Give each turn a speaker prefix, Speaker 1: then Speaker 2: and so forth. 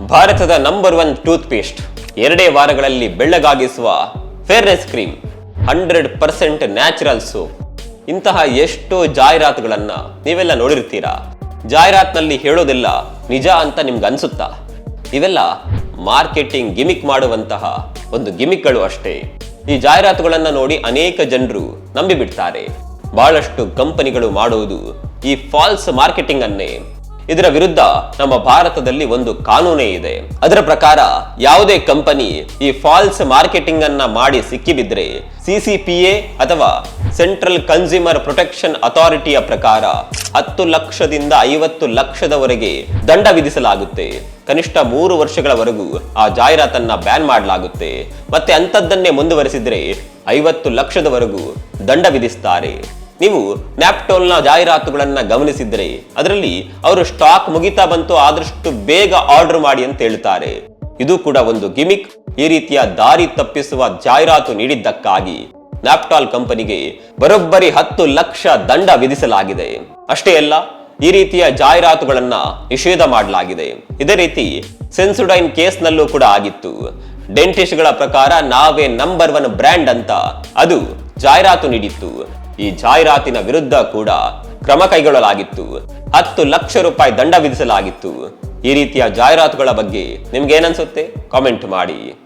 Speaker 1: ಭಾರತದ number one tooth paste ಎರಡೇ ವಾರಗಳಲ್ಲಿ ಬೆಳ್ಳಗಾಗಿಸುವ fairness cream hundred percent natural soap ಇಂತಹ ಎಷ್ಟೋ ಜಾಹೀರಾತುಗಳನ್ನ ನೀವೆಲ್ಲ ನೋಡಿರ್ತೀರಾ? ಜಾಹೀರಾತ್ನಲ್ಲಿ ಹೇಳೋದೆಲ್ಲ, ನಿಜ ಅಂತ ನಿಮ್ಗೆ ಅನ್ಸುತ್ತಾ? ಇವೆಲ್ಲ ಮಾರ್ಕೆಟಿಂಗ್ ಗಿಮಿಕ್ ಮಾಡುವಂತಹ ಒಂದು ಗಿಮಿಕ್ಗಳು ಅಷ್ಟೇ. ಈ ಜಾಹೀರಾತುಗಳನ್ನು ನೋಡಿ ಅನೇಕ ಜನರು ನಂಬಿಬಿಡ್ತಾರೆ. ಬಹಳಷ್ಟು ಕಂಪನಿಗಳು ಮಾಡುವುದು ಈ ಫಾಲ್ಸ್ ಮಾರ್ಕೆಟಿಂಗ್ ಅನ್ನೇ. ಇದರ ವಿರುದ್ಧ ನಮ್ಮ ಭಾರತದಲ್ಲಿ ಒಂದು ಕಾನೂನೇ ಇದೆ. ಅದರ ಪ್ರಕಾರ ಯಾವುದೇ ಕಂಪನಿ ಈ ಫಾಲ್ಸ್ ಮಾರ್ಕೆಟಿಂಗ್ ಅನ್ನ ಮಾಡಿ ಸಿಕ್ಕಿಬಿದ್ರೆ ಸಿಸಿಪಿಎ ಅಥವಾ ಸೆಂಟ್ರಲ್ ಕನ್ಸ್ಯೂಮರ್ ಪ್ರೊಟೆಕ್ಷನ್ ಅಥಾರಿಟಿಯ ಪ್ರಕಾರ ಹತ್ತು ಲಕ್ಷದಿಂದ ಐವತ್ತು ಲಕ್ಷದವರೆಗೆ ದಂಡ ವಿಧಿಸಲಾಗುತ್ತೆ. ಕನಿಷ್ಠ ಮೂರು ವರ್ಷಗಳವರೆಗೂ ಆ ಜಾಹೀರಾತನ್ನ ಬ್ಯಾನ್ ಮಾಡಲಾಗುತ್ತೆ. ಮತ್ತೆ ಅಂಥದ್ದನ್ನೇ ಮುಂದುವರೆಸಿದ್ರೆ ಐವತ್ತು ಲಕ್ಷದವರೆಗೂ ದಂಡ ವಿಧಿಸ್ತಾರೆ. ನೀವು ನ್ಯಾಪ್ಟೋಲ್ನ ಜಾಹೀರಾತುಗಳನ್ನು ಗಮನಿಸಿದರೆ ಅದರಲ್ಲಿ ಅವರು ಸ್ಟಾಕ್ ಮುಗಿತಾ ಬಂತು ಆದಷ್ಟು ಬೇಗ ಆರ್ಡರ್ ಮಾಡಿ ಅಂತ ಹೇಳ್ತಾರೆ ಇದು ಕೂಡ ಒಂದು ಗಿಮಿಕ್, ಈ ರೀತಿಯ ದಾರಿ ತಪ್ಪಿಸುವ ಜಾಹೀರಾತು ನೀಡಿದ್ದಕ್ಕಾಗಿ ನ್ಯಾಪ್ಟಾಲ್ ಕಂಪನಿಗೆ ಬರೋಬ್ಬರಿ ಹತ್ತು ಲಕ್ಷ ದಂಡ ವಿಧಿಸಲಾಗಿದೆ. ಅಷ್ಟೇ ಅಲ್ಲ, ಈ ರೀತಿಯ ಜಾಹೀರಾತುಗಳನ್ನ ನಿಷೇಧ ಮಾಡಲಾಗಿದೆ. ಇದೇ ರೀತಿ ಸೆನ್ಸುಡೈನ್ ಕೇಸ್ನಲ್ಲೂ ಕೂಡ ಆಗಿತ್ತು. ಡೆಂಟಿಸ್ಟ್ಗಳ ಪ್ರಕಾರ ನಾವೇ ನಂಬರ್ ಒನ್ ಬ್ರ್ಯಾಂಡ್ ಅಂತ ಅದು ಜಾಹೀರಾತು ನೀಡಿತ್ತು. ಈ ಜಾಹೀರಾತಿನ ವಿರುದ್ಧ ಕೂಡ ಕ್ರಮ ಕೈಗೊಳ್ಳಲಾಗಿತ್ತು. ಹತ್ತು ಲಕ್ಷ ರೂಪಾಯಿ ದಂಡ ವಿಧಿಸಲಾಗಿತ್ತು. ಈ ರೀತಿಯ ಜಾಹೀರಾತುಗಳ ಬಗ್ಗೆ ನಿಮ್ಗೆ ಏನನ್ಸುತ್ತೆ ಕಾಮೆಂಟ್ ಮಾಡಿ.